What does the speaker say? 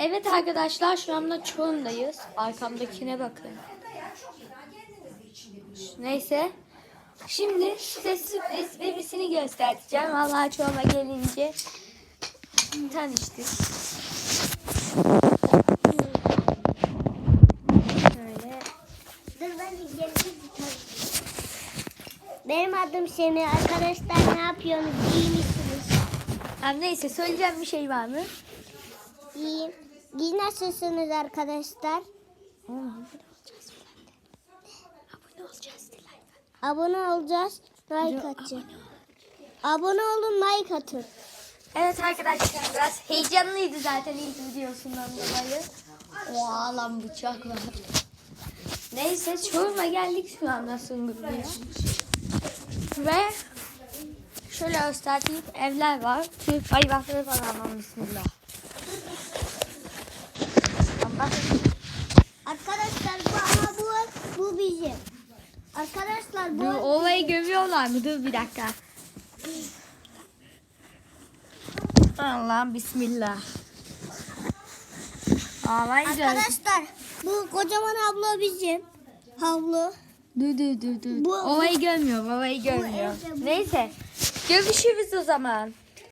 Evet arkadaşlar şu anda Çorum'dayız. Arkamdakine bakın. Neyse. Şimdi size sürpriz birisini göstereceğim. Vallahi Çorum'a gelince tanıştık. Ben Benim adım Semih. Arkadaşlar ne yapıyorsunuz? İyi misiniz? Abi neyse söyleyeceğim bir şey var mı? İyiyim. İyi nasılsınız arkadaşlar? Abone olacağız Dilay. Abone olacağız. Like atacağız. Abone olun, like atın. Evet arkadaşlar biraz heyecanlıydı zaten ilk videosundan dolayı. Oha lan bıçak var. Neyse Çorum'a geldik şu anda Sungurlu'ya. Ve şöyle göstereyim evler var. Türk bayrakları falan var bismillah. Arkadaşlar bu ama bu, bu bizim. Arkadaşlar bu Dur ovayı gömüyorlar mı? Dur bir dakika. Allah bismillah. Ağlayın Arkadaşlar bu kocaman abla bizim. Havlu. Dur dur dur dur. Bu- ovayı görmüyor, ovayı görmüyor. bu- Neyse. Görüşürüz o zaman.